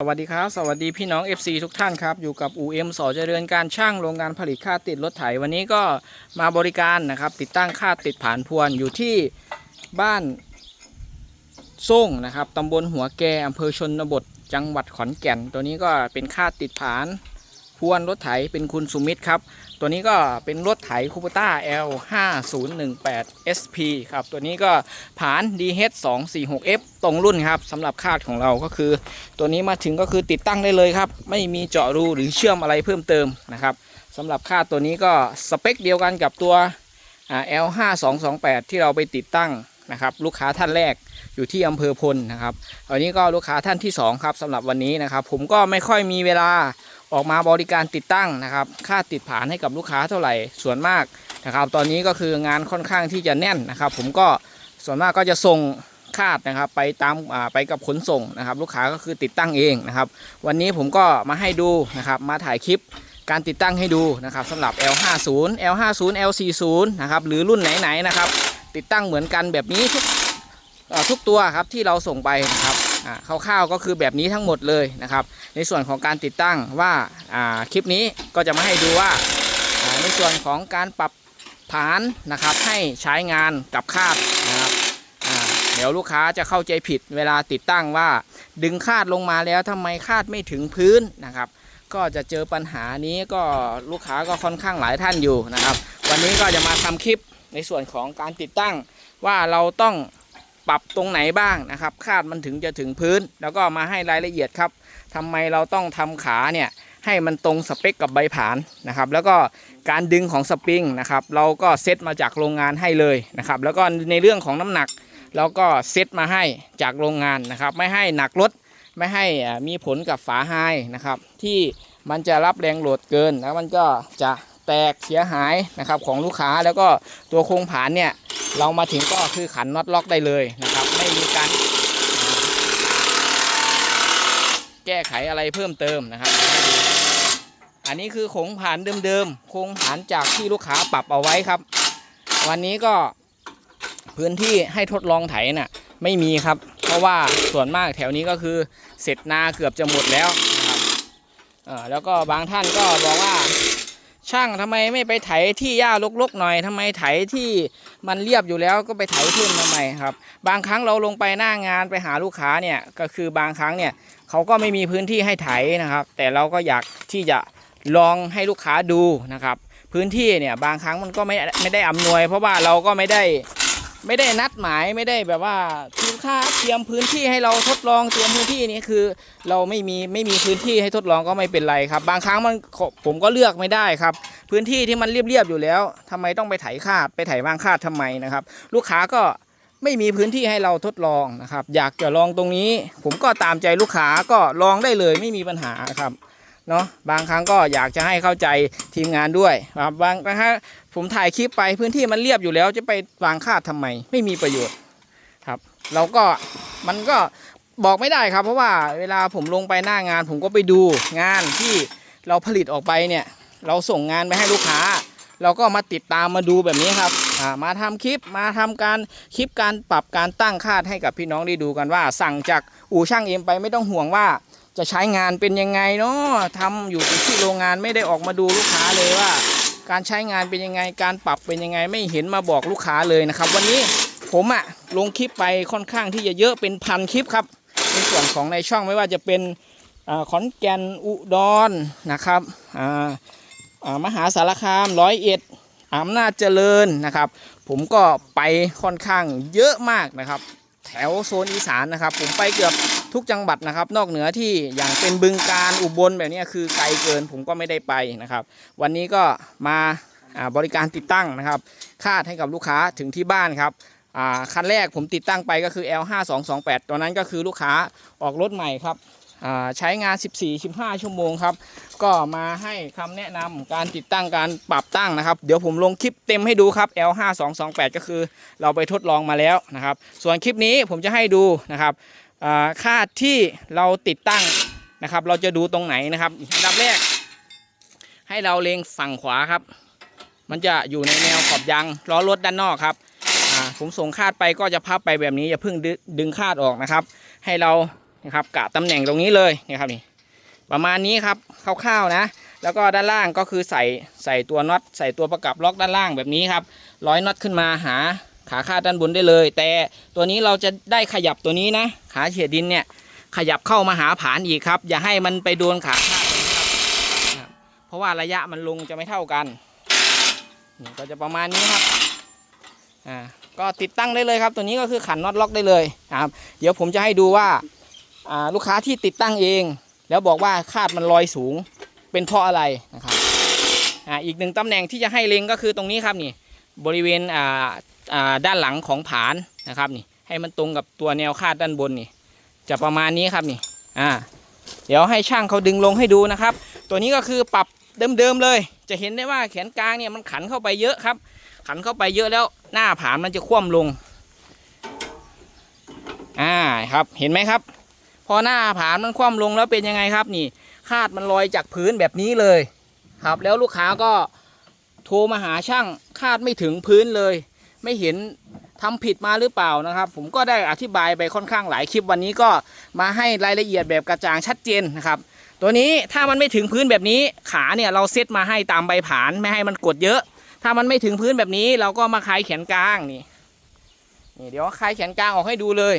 สวัสดีครับ สวัสดีพี่น้อง FC ทุกท่านครับ อยู่กับ UM สอเจริญการช่างโรงงานผลิตค่าติดรถไถ วันนี้ก็มาบริการนะครับ ติดตั้งค่าติดผ่านพวนอยู่ที่บ้านส่งนะครับตำบลหัวแกอำเภอชนบท จังหวัดขอนแก่น ตัวนี้ก็เป็นค่าติดผ่านพวนรถไถเป็นคุณสุมิตรครับ ตัวนี้ก็เป็นรถไถคูปต้า L 5 0 1 8 SP ครับ ตัวนี้ก็ผ่าน DH 2 4 6 F ตรงรุ่นครับสำหรับคาดของเราก็คือ ตัวนี้มาถึงก็คือติดตั้งได้เลยครับ ไม่มีเจาะรูหรือเชื่อมอะไรเพิ่มเติมนะครับสำหรับคาดตัวนี้ก็สเปคเดียวกันกับตัว L 5 2 2 8ที่เราไปติดตั้งนะครับลูกค้าท่านแรกอยู่ที่อำเภอพลนะครับอันนี้ก็ลูกค้าท่านที่สองครับสำหรับวันนี้นะครับ ผมก็ไม่ค่อยมีเวลา ออกมาบริการติดตั้งนะครับ ค่าติดผานให้กับลูกค้าเท่าไหร่ส่วนมากนะครับ ตอนนี้ก็คืองานค่อนข้างที่จะแน่นนะครับ ผมก็ส่วนมากก็จะส่งคาดนะครับไปตามไปกับขนส่งนะครับ ลูกค้าก็คือติดตั้งเองนะครับ วันนี้ผมก็มาให้ดูนะครับมาถ่ายคลิปการติดตั้งให้ดูนะครับสำหรับ L50 L50 L40 นะครับหรือรุ่นไหนๆนะครับ ติดตั้งเหมือนกันแบบนี้ทุกทุกตัวครับที่เราส่งไปนะครับ คร่าวๆก็คือแบบนี้ทั้งหมดเลยนะครับ ในส่วนของการติดตั้งว่าคลิปนี้ก็จะมาให้ดูว่าในส่วนของการปรับฐานนะครับให้ใช้งานกับคาดนะครับเดี๋ยวลูกค้าจะเข้าใจผิดเวลาติดตั้งว่าดึงคาดลงมาแล้วทำไมคาดไม่ถึงพื้นนะครับ ก็จะเจอปัญหานี้ก็ลูกค้าก็ค่อนข้างหลายท่านอยู่นะครับ วันนี้ก็จะมาทำคลิปในส่วนของการติดตั้งว่าเราต้อง ปรับตรงไหนบ้างนะครับ คาดมันถึงจะถึงพื้น แล้วก็มาให้รายละเอียดครับทำไมเราต้องทำขาเนี่ยให้มันตรงสเปคกับใบผานนะครับ แล้วก็การดึงของสปริงนะครับ เราก็เซตมาจากโรงงานให้เลยนะครับ แล้วก็ในเรื่องของน้ำหนักแล้วก็เซตมาให้จากโรงงานนะครับ ไม่ให้หนักรถไม่ให้มีผลกับฝาไฮนะครับ ที่มันจะรับแรงโหลดเกินแล้วมันก็จะแตกเสียหายนะครับของลูกค้าแล้วก็ตัวโครงผานเนี่ย เรามาถึงก็คือขันน็อตล็อกได้เลยนะครับ ไม่มีการแก้ไขอะไรเพิ่มเติมนะครับ อันนี้คือโคงผ่านเดิมๆโคงผ่านจากที่ลูกค้าปรับเอาไว้ครับ วันนี้ก็พื้นที่ให้ทดลองไถน่ะไม่มีครับ เพราะว่าส่วนมากแถวนี้ก็คือเสร็จนาเกือบจะหมดแล้วนะครับแล้วก็บางท่านก็บอกว่า ช่างทำไมไม่ไปไถที่หญ้ารกๆหน่อยทำไมไถที่มันเรียบอยู่แล้วก็ไปไถขึ้นทำไมครับ บางครั้งเราลงไปหน้างานไปหาลูกค้าเนี่ยก็คือบางครั้งเนี่ยเขาก็ไม่มีพื้นที่ให้ไถนะครับ แต่เราก็อยากที่จะลองให้ลูกค้าดูนะครับ พื้นที่เนี่ยบางครั้งมันก็ไม่ไม่ได้อำนวย เพราะว่าเราก็ไม่ได้ ไม่ได้นัดหมายไม่ได้แบบว่าทีมค่าเตรียมพื้นที่ให้เราทดลองเตรียมพื้นที่นี้คือ เราไม่มีไม่มีพื้นที่ให้ทดลองก็ไม่เป็นไรครับ บางครั้งมันผมก็เลือกไม่ได้ครับ พื้นที่ที่มันเรียบๆอยู่แล้วทำไมต้องไปไถคาดไปไถวางคาดทำไมนะครับ ลูกค้าก็ไม่มีพื้นที่ให้เราทดลองนะครับ อยากจะลองตรงนี้ ผมก็ตามใจลูกค้าก็ลองได้เลยไม่มีปัญหาครับ เนาะบางครั้งก็อยากจะให้เข้าใจทีมงานด้วยครับบางครั้งผมถ่ายคลิปไปพื้นที่มันเรียบอยู่แล้วจะไปวางคาดทำไมไม่มีประโยชน์ครับเราก็มันก็บอกไม่ได้ครับ เพราะว่าเวลาผมลงไปหน้างาน ผมก็ไปดูงานที่เราผลิตออกไปเนี่ย เราส่งงานไปให้ลูกค้า เราก็มาติดตามมาดูแบบนี้ครับมาทำคลิปมาทำการคลิปการปรับการตั้งคาดให้กับพี่น้องได้ดูกันว่า สั่งจากอู่ช่างเอ็มไปไม่ต้องห่วงว่า จะใช้งานเป็นยังไงเนาะทำอยู่ที่โรงงานไม่ได้ออกมาดูลูกค้าเลยว่า การใช้งานเป็นยังไง การปรับเป็นยังไงไม่เห็นมาบอกลูกค้าเลยนะครับ วันนี้ผมอะลงคลิปไปค่อนข้างที่จะเยอะเป็นพันคลิปครับ ในส่วนของในช่องไม่ว่าจะเป็นอขอนแก่นอุดรนะครับมหาสารคามร้อยเอ็ดอำนาจเจริญนะครับ ผมก็ไปค่อนข้างเยอะมากนะครับ แถวโซนอีสานนะครับ ผมไปเกือบ ทุกจังหวัดนะครับ นอกเหนือที่อย่างเป็นบึงการอุบลแบบนี้คือไกลเกินผมก็ไม่ได้ไปนะครับ วันนี้ก็มาบริการติดตั้งนะครับคาดให้กับลูกค้าถึงที่บ้านครับคันแรกผมติดตั้งไปก็คือ L5228 ตัวนั้นก็คือลูกค้าออกรถใหม่ครับใช้งาน 14-15 ชั่วโมงครับ ก็มาให้คำแนะนำการติดตั้งการปรับตั้งนะครับ เดี๋ยวผมลงคลิปเต็มให้ดูครับ L5228 ก็คือเราไปทดลองมาแล้วนะครับ ส่วนคลิปนี้ผมจะให้ดูนะครับ คาดที่เราติดตั้งนะครับ เราจะดูตรงไหนนะครับอันดับแรก ให้เราเล็งฝั่งขวาครับ มันจะอยู่ในแนวขอบยางล้อรถด้านนอกครับผมส่งคาดไปก็จะพับไปแบบนี้อย่าเพิ่งดึดึงคาดออกนะครับ ให้เรานะครับกะตำแหน่งตรงนี้เลยนะครับนี่ประมาณนี้ครับคร่าวๆนะ แล้วก็ด้านล่างก็คือใส่ใส่ตัวน็อตใส่ตัวประกับล็อกด้านล่างแบบนี้ครับร้อยน็อตขึ้นมาหา ขาคาดด้านบนได้เลย แต่ตัวนี้เราจะได้ขยับตัวนี้นะ ขาเฉียดดินเนี่ยขยับเข้ามาหาผานอีกครับ อย่าให้มันไปโดนขาคาดนะครับเพราะว่าระยะมันลงจะไม่เท่ากันนี่ก็จะประมาณนี้ครับอ่าก็ติดตั้งได้เลยครับ ตัวนี้ก็คือขันน็อตล็อกได้เลยนะครับเดี๋ยวผมจะให้ดูว่าอ่าลูกค้าที่ติดตั้งเอง แล้วบอกว่าคาดมันลอยสูงเป็นเพราะอะไรนะครับอ่าอีกหนึ่งตำแหน่งที่จะให้เล็งก็คือตรงนี้ครับนี่บริเวณอ่า ด้านหลังของผานนะครับนี่ให้มันตรงกับตัวแนวคาดด้านบนนี่ จะประมาณนี้ครับนี่อ่าเดี๋ยวให้ช่างเขาดึงลงให้ดูนะครับ ตัวนี้ก็คือปรับเดิมๆเลย จะเห็นได้ว่าแขนกลางเนี่ยมันขันเข้าไปเยอะครับ ขันเข้าไปเยอะแล้วหน้าผานมันจะคว่ำลงอ่าครับเห็นไหมครับ พอหน้าผานมันคว่ำลงแล้วเป็นยังไงครับนี่ คาดมันลอยจากพื้นแบบนี้เลย ครับแล้วลูกค้าก็โทรมาหาช่างคาดไม่ถึงพื้นเลย ไม่เห็นทำผิดมาหรือเปล่านะครับ ผมก็ได้อธิบายไปค่อนข้างหลายคลิปวันนี้ก็มาให้รายละเอียดแบบกระจ่างชัดเจนนะครับ ตัวนี้ถ้ามันไม่ถึงพื้นแบบนี้ขาเนี่ยเราเซตมาให้ตามใบผานไม่ให้มันกดเยอะ ถ้ามันไม่ถึงพื้นแบบนี้ เราก็มาคลายแขนกลางนี่นี่เดี๋ยวคลายแขนกลางออกให้ดูเลย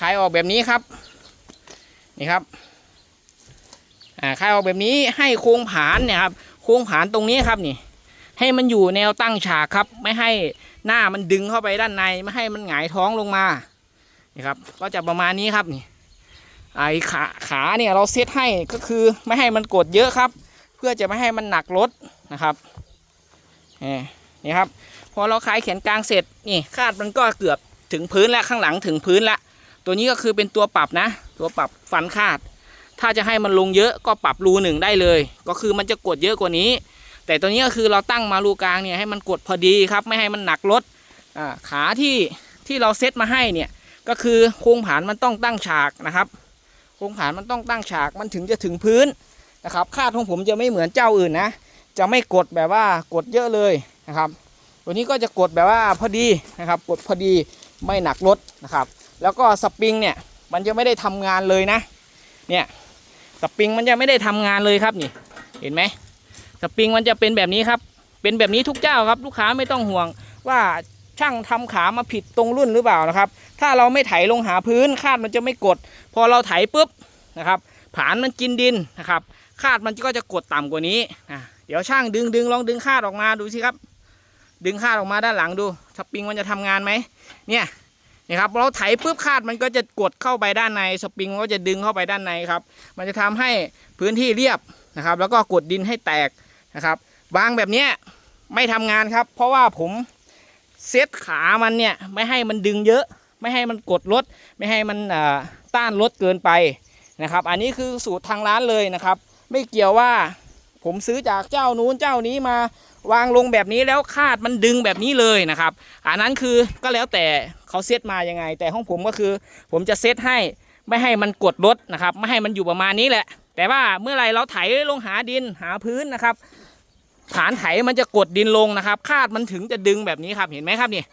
คลายออกแบบนี้ครับ นี่ครับอ่าคลายออกแบบนี้ให้โค้งผานเนี่ยครับโค้งผานตรงนี้ครับนี่ ให้มันอยู่แนวตั้งฉากครับ ไม่ให้หน้ามันดึงเข้าไปด้านในไม่ให้มันหงายท้องลงมานี่ครับ ก็จะประมาณนี้ครับนี่ไอขาขาเนี่ยเราเซตให้ก็คือไม่ให้มันกดเยอะครับ เพื่อจะไม่ให้มันหนักรถนะครับนี่นี่ครับ พอเราคลายแขนกลางเสร็จนี่คาดมันก็เกือบถึงพื้นแล้วข้างหลังถึงพื้นแล้วตัวนี้ก็คือเป็นตัวปรับนะ ตัวปรับฟันคาด ถ้าจะให้มันลงเยอะก็ปรับรูหนึ่งได้เลย ก็คือมันจะกดเยอะกว่านี้ แต่ตัวนี้ก็คือเราตั้งมารูกลางเนี่ยให้มันกดพอดีครับไม่ให้มันหนักรถขาที่ที่เราเซตมาให้เนี่ยก็คือโครงผานมันต้องตั้งฉากนะครับ โครงผานมันต้องตั้งฉากมันถึงจะถึงพื้นนะครับคาดของผมจะไม่เหมือนเจ้าอื่นนะ จะไม่กดแบบว่ากดเยอะเลยนะครับ ตัวนี้ก็จะกดแบบว่าพอดีนะครับ กดพอดีไม่หนักรถนะครับ แล้วก็สปริงเนี่ยมันจะไม่ได้ทำงานเลยนะ เนี่ยสปริงมันจะไม่ได้ทำงานเลยครับนี่ เห็นไหม สปริงมันจะเป็นแบบนี้ครับ เป็นแบบนี้ทุกเจ้าครับ ลูกค้าไม่ต้องห่วงว่าช่างทำขามาผิดตรงรุ่นหรือเปล่านะครับ ถ้าเราไม่ไถลงหาพื้นคาดมันจะไม่กด พอเราไถปุ๊บนะครับ ผานมันกินดินนะครับ คาดมันก็จะกดต่ำกว่านี้อะเดี๋ยวช่างดึงดึงลองดึงคาดออกมาดูสิครับ ดึงคาดออกมาด้านหลังดูสปริงมันจะทำงานไหมเนี่ยนี่ครับเราไถปุ๊บคาดมันก็จะกดเข้าไปด้านในสปริงมันก็จะดึงเข้าไปด้านในครับ มันจะทำให้พื้นที่เรียบนะครับ แล้วก็กดดินให้แตก นะครับวางแบบเนี้ยไม่ทำงานครับ เพราะว่าผมเซตขามันเนี่ยไม่ให้มันดึงเยอะ ไม่ให้มันกดรถ ไม่ให้มันต้านรถเกินไปนะครับ อันนี้คือสูตรทางร้านเลยนะครับ ไม่เกี่ยวว่าผมซื้อจากเจ้านู้นเจ้านี้มาวางลงแบบนี้แล้วคาดมันดึงแบบนี้เลยนะครับอันนั้นคือก็แล้วแต่เขาเซตมายังไง แต่ของผมก็คือ ผมจะเซตให้ไม่ให้มันกดรถนะครับ ไม่ให้มันอยู่ประมาณนี้แหละ แต่ว่าเมื่อไรเราไถลงหาดินหาพื้นนะครับ ฐานไถมันจะกดดินลงนะครับ คาดมันถึงจะดึงแบบนี้ครับเห็นไหมครับนี่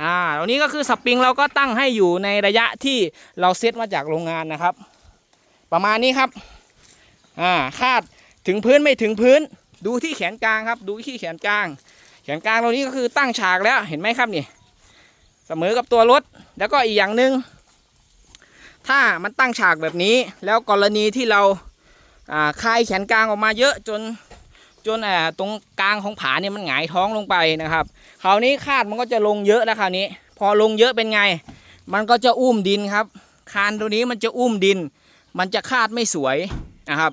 อ่าตรงนี้ก็คือสปริงเราก็ตั้งให้อยู่ในระยะที่เราเซตมาจากโรงงานนะครับ ประมาณนี้ครับอ่าคาดถึงพื้นไม่ถึงพื้น ดูที่แขนกลางครับ ดูที่แขนกลาง แขนกลางตรงนี้ก็คือตั้งฉากแล้วเห็นไหมครับนี่เสมอกับตัวรถ แล้วก็อีกอย่างหนึ่งถ้ามันตั้งฉากแบบนี้ แล้วกรณีที่เราอ่าคลายแขนกลางออกมาเยอะจน จนอ่าตรงกลางของผาเนี่ยมันหงายท้องลงไปนะครับคราวนี้คาดมันก็จะลงเยอะแล้วคราวนี้ พอลงเยอะเป็นไง มันก็จะอุ้มดินครับ คานตัวนี้มันจะอุ้มดิน มันจะคาดไม่สวยนะครับ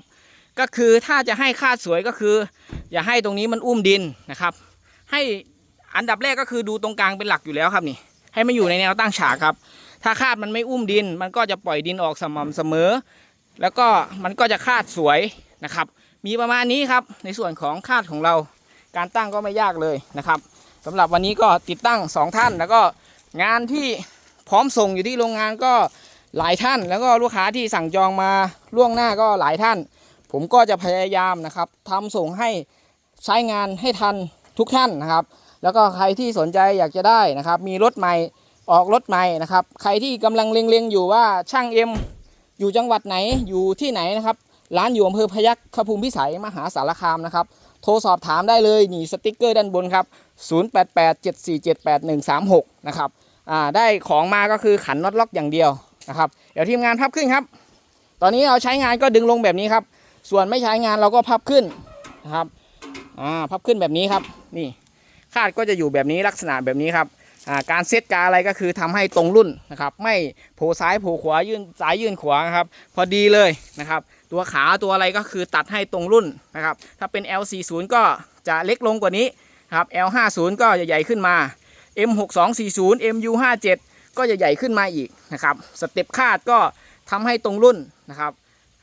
ก็คือถ้าจะให้คาดสวยก็คือ อย่าให้ตรงนี้มันอุ้มดินนะครับ ให้อันดับแรกก็คือดูตรงกลางเป็นหลักอยู่แล้วครับนี่ ให้มันอยู่ในแนวตั้งฉากครับ ถ้าคาดมันไม่อุ้มดิน มันก็จะปล่อยดินออกสม่ำเสมอ แล้วก็มันก็จะคาดสวยนะครับ มีประมาณนี้ครับในส่วนของคาดของเราการตั้งก็ไม่ยากเลยนะครับสำหรับวันนี้ก็ติดตั้ง 2 ท่าน แล้วก็งานที่พร้อมส่งอยู่ที่โรงงานก็หลายท่าน แล้วก็ลูกค้าที่สั่งจองมาล่วงหน้าก็หลายท่าน ผมก็จะพยายามนะครับทำส่งให้ใช้งานให้ทันทุกท่านนะครับ แล้วก็ใครที่สนใจอยากจะได้นะครับ มีรถใหม่ออกรถใหม่นะครับ ใครที่กำลังเล็งๆอยู่ว่าช่างเอ็มอยู่จังหวัดไหนอยู่ที่ไหนนะครับ ร้านอยู่อำเภอพยัคฆภูมิพิสัยมหาสารคามนะครับ โทรสอบถามได้เลยนี่สติกเกอร์ด้านบนครับ 0887478136 นะครับอ่าได้ของมาก็คือขันน็อตล็อกอย่างเดียวนะครับ เดี๋ยวทีมงานพับขึ้นครับ ตอนนี้เราใช้งานก็ดึงลงแบบนี้ครับ ส่วนไม่ใช้งานเราก็พับขึ้นนะครับอ่าพับขึ้นแบบนี้ครับนี่คาดก็จะอยู่แบบนี้ลักษณะแบบนี้ครับการเซตการอะไรก็คือทำให้ตรงรุ่นนะครับ ไม่โผล่ซ้ายโผล่ขวายื่นซ้ายยื่นขวาครับ พอดีเลยนะครับ ตัวขาตัวอะไรก็คือตัดให้ตรงรุ่นนะครับ ถ้าเป็น L40 ก็จะเล็กลงกว่านี้ครับ L50 ก็จะใหญ่ขึ้นมา M6240 MU57 ก็จะใหญ่ขึ้นมาอีกนะครับ สเต็ปคาดก็ทำให้ตรงรุ่นนะครับ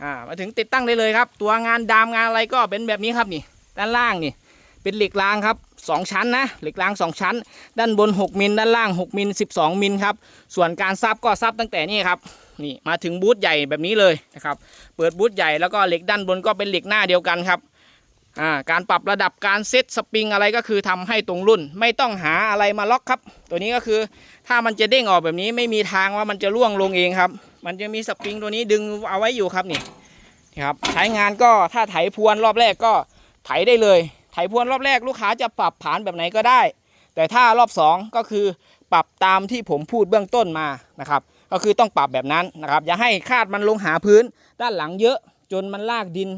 อ่ามาถึงติดตั้งได้เลยครับ ตัวงานดามงานอะไรก็เป็นแบบนี้ครับนี่ ด้านล่างนี่ เป็นเหล็กรางครับ 2 ชั้นนะ เหล็กราง 2 ชั้น ด้านบน 6มิลด้านล่าง 6มิล12มิลครับ ส่วนการซับก็ซับตั้งแต่นี่ครับ นี่มาถึงบูธใหญ่แบบนี้เลยนะครับ เปิดบูธใหญ่แล้วก็เหล็กด้านบนก็เป็นเหล็กหน้าเดียวกันครับาการปรับระดับการเซตสปริงอะไรก็คือทำให้ตรงรุ่น ไม่ต้องหาอะไรมาล็อกครับ ตัวนี้ก็คือถ้ามันจะเด้งออกแบบนี้ไม่มีทางว่ามันจะร่วงลงเองครับ มันจะมีสปริงตัวนี้ดึงเอาไว้อยู่ครับนี่นครับใช้งานก็ถ้าไถพวนรอบแรกก็ไถได้เลย ไถพวนรอบแรกลูกค้าจะปรับผานแบบไหนก็ได้ แต่ถ้ารอบสองก็คือ ปรับตามที่ผมพูดเบื้องต้นมานะครับ ก็คือต้องปรับแบบนั้นนะครับ อย่าให้คาดมันลงหาพื้นด้านหลังเยอะจนมันลากดิน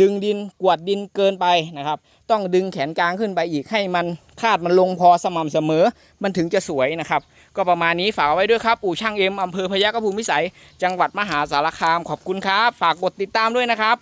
ดึงดินกวดดินเกินไปนะครับ ต้องดึงแขนกลางขึ้นไปอีกให้มันคาดมันลงพอสม่ำเสมอ มันถึงจะสวยนะครับ ก็ประมาณนี้ฝากไว้ด้วยครับ อู่ช่างเอ็มอำเภอพยัคฆภูมิพิสัย จังหวัดมหาสารคามขอบคุณครับ ฝากกดติดตามด้วยนะครับ